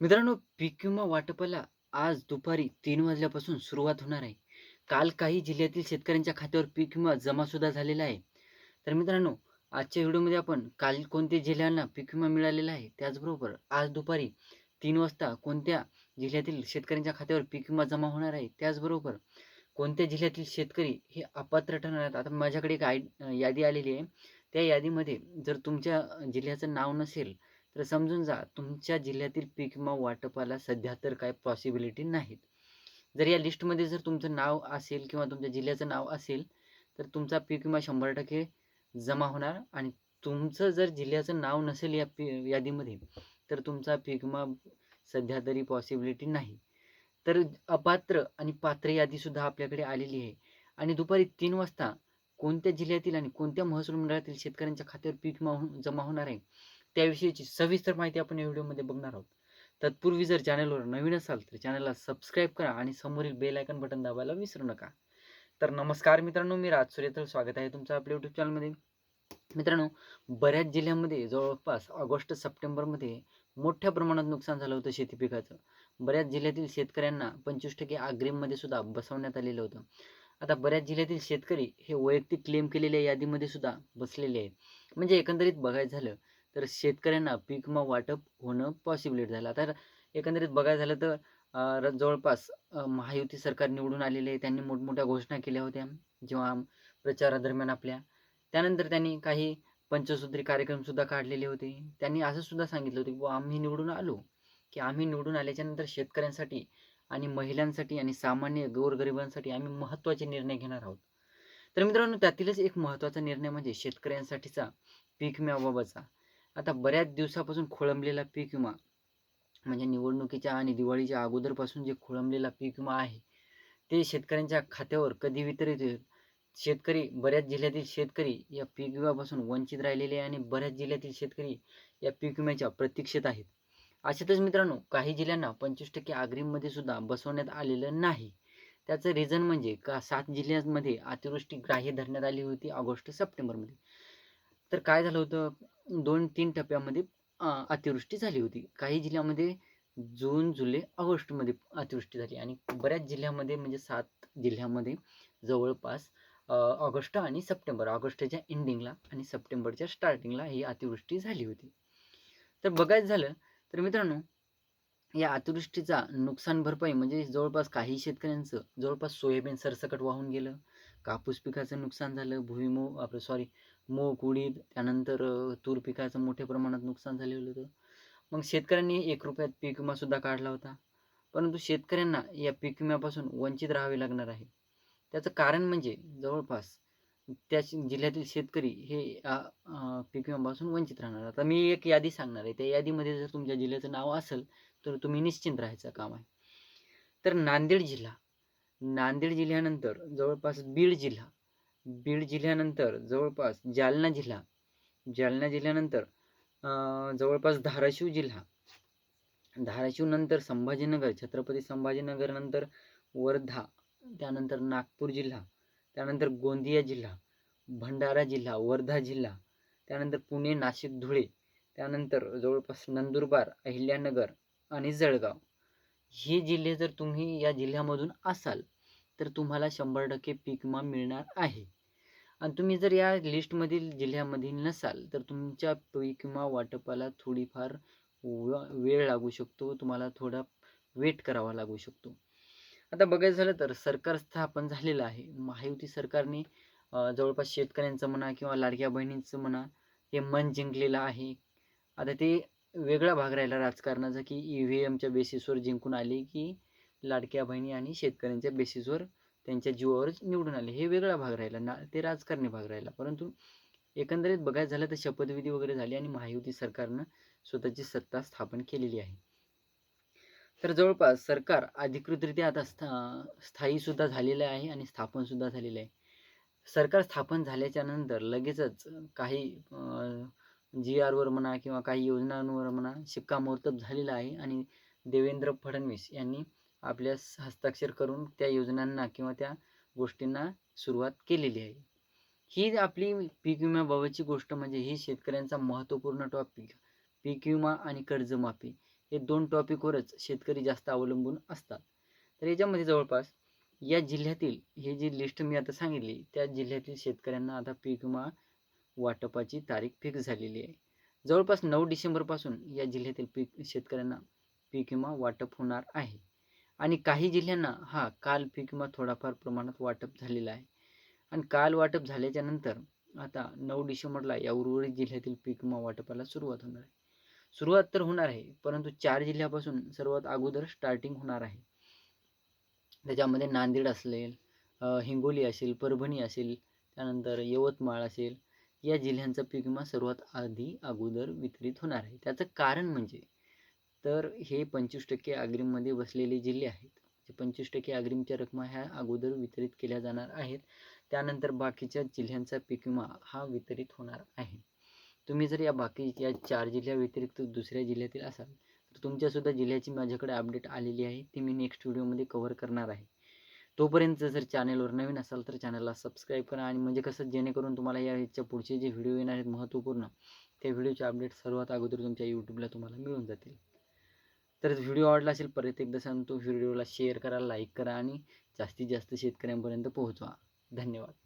मित्रांनो, पीक विमा वाटपाला आज दुपारी तीन वाजल्यापासून सुरुवात होणार आहे. काल काही जिल्ह्यातील शेतकऱ्यांच्या खात्यावर पीक विमा जमा सुद्धा झालेला आहे. तर मित्रांनो, आजच्या व्हिडिओमध्ये आपण काल कोणत्या जिल्ह्यांना पीक विमा मिळालेला आहे, त्याचबरोबर आज दुपारी तीन वाजता कोणत्या जिल्ह्यातील शेतकऱ्यांच्या खात्यावर पीक विमा जमा होणार आहे, त्याचबरोबर कोणत्या जिल्ह्यातील शेतकरी हे अपात्र ठरणार आहेत. आता माझ्याकडे एक आय यादी आलेली आहे. त्या यादीमध्ये जर तुमच्या जिल्ह्याचं नाव नसेल, तर समजून जा तुमच्या जिल्ह्यातील पीक विमा वाटपाला सध्या तर काही पॉसिबिलिटी नाहीत. जर या लिस्टमध्ये जर तुमचं नाव असेल किंवा तुमच्या जिल्ह्याचं नाव असेल, तर तुमचा पीक विमा 100% जमा होणार आणि तुमचं जर जिल्ह्याचं नाव नसेल या पी यादीमध्ये, तर तुमचा पीक विमा सध्या तरी पॉसिबिलिटी नाही. तर अपात्र आणि पात्र यादीसुद्धा आपल्याकडे आलेली आहे आणि दुपारी तीन वाजता कोणत्या जिल्ह्यातील आणि कोणत्या महसूल मंडळातील शेतकऱ्यांच्या खात्यावर पीक विमा हो जमा होणार आहे, त्याविषयीची सविस्तर माहिती आपण या व्हिडिओमध्ये बघणार आहोत. तत्पूर्वी जर चॅनलवर नवीन असाल, तर चॅनलला सबस्क्राईब करा आणि समोरील बेल आयकन बटन दाबायला विसरू नका. तर नमस्कार मित्रांनो, मी राज सूर्यतल स्वागत आहे तुमचं आपल्या यूट्यूब चॅनलमध्ये. मित्रांनो, बऱ्याच जिल्ह्यांमध्ये जवळपास ऑगस्ट, सप्टेंबरमध्ये मोठ्या प्रमाणात नुकसान झालं होतं शेती पिकाचं. बऱ्याच जिल्ह्यातील शेतकऱ्यांना 25% अग्रिममध्ये सुद्धा बसवण्यात आलेलं होतं. आता बऱ्याच जिल्ह्यातील शेतकरी हे वैयक्तिक क्लेम केलेल्या यादीमध्ये सुद्धा बसलेले आहेत. म्हणजे एकंदरीत बघायचं झालं, तर शेतकऱ्यांना पीक मग वाटप होणं पॉसिबिलिटी झालं. आता एकंदरीत बघायचं झालं तर जवळपास महायुती सरकार निवडून आलेले आहे. त्यांनी मोठमोठ्या घोषणा केल्या होत्या, जेव्हा प्रचारादरम्यान आपल्या. त्यानंतर त्यांनी काही पंचसूत्री कार्यक्रमसुद्धा काढलेले होते. त्यांनी असं सुद्धा सांगितलं होतं, की आम्ही निवडून आलो, की आम्ही निवडून आल्याच्यानंतर शेतकऱ्यांसाठी आणि महिलांसाठी आणि सामान्य गोरगरिबांसाठी आम्ही महत्त्वाचे निर्णय घेणार आहोत. तर मित्रांनो, त्यातीलच एक महत्त्वाचा निर्णय म्हणजे शेतकऱ्यांसाठीचा पीक विम्याबाबतचा. आता बऱ्याच दिवसापासून खोळंबलेला पीक विमा म्हणजे निवडणुकीच्या आणि दिवाळीच्या अगोदरपासून जे खोळंबलेला पीक विमा आहे, ते शेतकऱ्यांच्या खात्यावर कधी वितरित होईल? शेतकरी बऱ्याच जिल्ह्यातील शेतकरी या पीक विम्यापासून वंचित राहिलेले आणि बऱ्याच जिल्ह्यातील शेतकरी या पीक विम्याच्या प्रतीक्षेत आहेत. अशातच मित्रांनो, काही जिल्ह्यांना 25% अग्रिममध्ये सुद्धा बसवण्यात आलेलं नाही. त्याचं रिझन म्हणजे का सात जिल्ह्यांमध्ये अतिवृष्टी ग्राह्य धरण्यात आली होती ऑगस्ट, सप्टेंबरमध्ये. तर काय झालं होतं, 2-3 टप्प्यामध्ये अतिवृष्टी झाली होती. काही जिल्ह्यामध्ये जून, जुलै, ऑगस्टमध्ये अतिवृष्टी झाली आणि बऱ्याच जिल्ह्यामध्ये म्हणजे सात जिल्ह्यामध्ये जवळपास ऑगस्ट आणि सप्टेंबर, ऑगस्टच्या एंडिंगला आणि सप्टेंबरच्या स्टार्टिंगला ही अतिवृष्टी झाली होती. तर बघायचं झालं तर मित्रांनो, या अतिवृष्टीचा नुकसान भरपाई म्हणजे जवळपास काही शेतकऱ्यांचं जवळपास सोयाबीन सरसकट वाहून गेलं, कापूस पिकाचं नुकसान झालं, भुईमूग आपलं सॉरी मूग, उडीद त्यानंतर तूर पिकाचं मोठ्या प्रमाणात नुकसान झालेलं होतं. मग शेतकऱ्यांनी एक रुपयात पीक विमासुद्धा काढला होता. परंतु शेतकऱ्यांना या पीक विम्यापासून वंचित राहावे लागणार आहे. त्याचं कारण म्हणजे जवळपास त्या जिल्ह्यातील शेतकरी हे पीक विम्यापासून वंचित राहणार. आता मी एक यादी सांगणार आहे. त्या यादीमध्ये जर तुमच्या जिल्ह्याचं नाव असेल, तर तुम्ही निश्चिंत राहायचं काम आहे. तर नांदेड जिल्हा, नांदेड जिल्ह्यानंतर जवळपास बीड जिल्हा, बीड जिल्ह्यानंतर जवळपास जालना जिल्हा, जालना जिल्ह्यानंतर जवळपास धाराशिव जिल्हा, धाराशिवनंतर संभाजीनगर, छत्रपती संभाजीनगरनंतर वर्धा, त्यानंतर नागपूर जिल्हा, त्यानंतर गोंदिया जिल्हा, भंडारा जिल्हा, वर्धा जिल्हा, त्यानंतर पुणे, नाशिक, धुळे, त्यानंतर जवळपास नंदुरबार, अहिल्यानगर आणि जळगाव. हे जिल्हे जर तुम्ही या जिल्ह्यामधून असाल, तर तुम्हाला 100% पीक विमा मिळणार आहे. आणि तुम्ही जर या लिस्टमधील जिल्ह्यामधील नसाल, तर तुमच्या पीक विमा वाटपाला थोडीफार व वेळ लागू शकतो. तुम्हाला थोडा वेट करावा लागू शकतो. आता बघायचं झालं तर सरकार स्थापन झालेलं आहे. महायुती सरकारने जवळपास शेतकऱ्यांचं म्हणा किंवा लाडक्या बहिणींचं म्हणा, हे मन जिंकलेलं आहे. आता ते वेगळा भाग राहिला राजकारणाचा, की ई-व्ही-एमच्या बेसिसवर जिंकून आले, की लाडक्या बहिणी आणि शेतकऱ्यांच्या बेसिसवर त्यांच्या जीवावरच निवडून आले. हे वेगळा भाग राहिला ना ते राजकारणी भाग राहिला. परंतु एकंदरीत बघायचं झालं तर शपथविधी वगैरे झाली आणि महायुती सरकारनं स्वतःची सत्ता स्थापन केलेली आहे. तर जवळपास सरकार अधिकृतरित्या आता स्था स्थायीसुद्धा झालेलं आहे आणि स्थापनसुद्धा झालेलं आहे. सरकार स्थापन झाल्याच्यानंतर लगेचच काही जी-आरवर म्हणा किंवा काही योजनांवर म्हणा शिक्कामोर्तब झालेलं आहे आणि देवेंद्र फडणवीस यांनी आपल्या हस्ताक्षर करून त्या योजनांना किंवा त्या गोष्टींना सुरुवात केलेली आहे. ही आपली पीक विम्याबाबतची गोष्ट म्हणजे ही शेतकऱ्यांचा महत्त्वपूर्ण टॉपिक. पीक विमा आणि कर्जमाफी हे दोन टॉपिकवरच शेतकरी जास्त अवलंबून असतात तर याच्यामध्ये जवळपास या जिल्ह्यातील हे जी लिस्ट मी आता सांगितली त्या जिल्ह्यातील शेतकऱ्यांना आता पीक विमा वाटपाची तारीख फिक्स झालेली आहे जवळपास नऊ डिसेंबरपासून या जिल्ह्यातील पीक शेतकऱ्यांना पीक विमा वाटप होणार आहे आणि काही जिल्ह्यांना हा काल पीक किंवा थोडाफार प्रमाणात वाटप झालेला आहे. आणि काल वाटप झाल्याच्यानंतर आता नऊ डिसेंबरला या उर्वरित जिल्ह्यातील पीक विमा वाटपाला सुरुवात होणार आहे. सुरुवात तर होणार आहे परंतु चार जिल्ह्यापासून सर्वात अगोदर स्टार्टिंग होणार आहे. त्याच्यामध्ये नांदेड असेल हिंगोली असेल परभणी असेल त्यानंतर यवतमाळ असेल या जिल्ह्यांचा पीक विमा सर्वात आधी अगोदर वितरित होणार आहे. त्याचं कारण म्हणजे तर हे पंचवीस टक्के अग्रिममध्ये बसलेले जिल्हे आहेत. पंचवीस टक्के अग्रिमच्या रकमा ह्या अगोदर वितरित केल्या जाणार आहेत. त्यानंतर बाकीच्या जिल्ह्यांचा पीक विमा हा वितरित होणार आहे. तुम्ही जर या बाकी या चार जिल्ह्या व्यतिरिक्त दुसऱ्या जिल्ह्यातील असाल तर तुमच्यासुद्धा जिल्ह्याची माझ्याकडे अपडेट आलेली आहे. ती मी नेक्स्ट व्हिडिओमध्ये कव्हर करणार आहे. तोपर्यंत जर चॅनलवर नवीन असाल तर चॅनलला सबस्क्राईब करा आणि म्हणजे कसं जेणेकरून तुम्हाला या याच्या पुढचे जे व्हिडिओ येणार आहेत महत्त्वपूर्ण त्या व्हिडिओचे अपडेट सर्वात अगोदर तुमच्या यूट्यूबला तुम्हाला मिळून जातील. तर व्हिडिओ आवडला असेल परत एकदा सांगतो व्हिडिओला शेअर करा लाईक करा आणि जास्तीत जास्त शेतकऱ्यांपर्यंत पोहोचवा. धन्यवाद.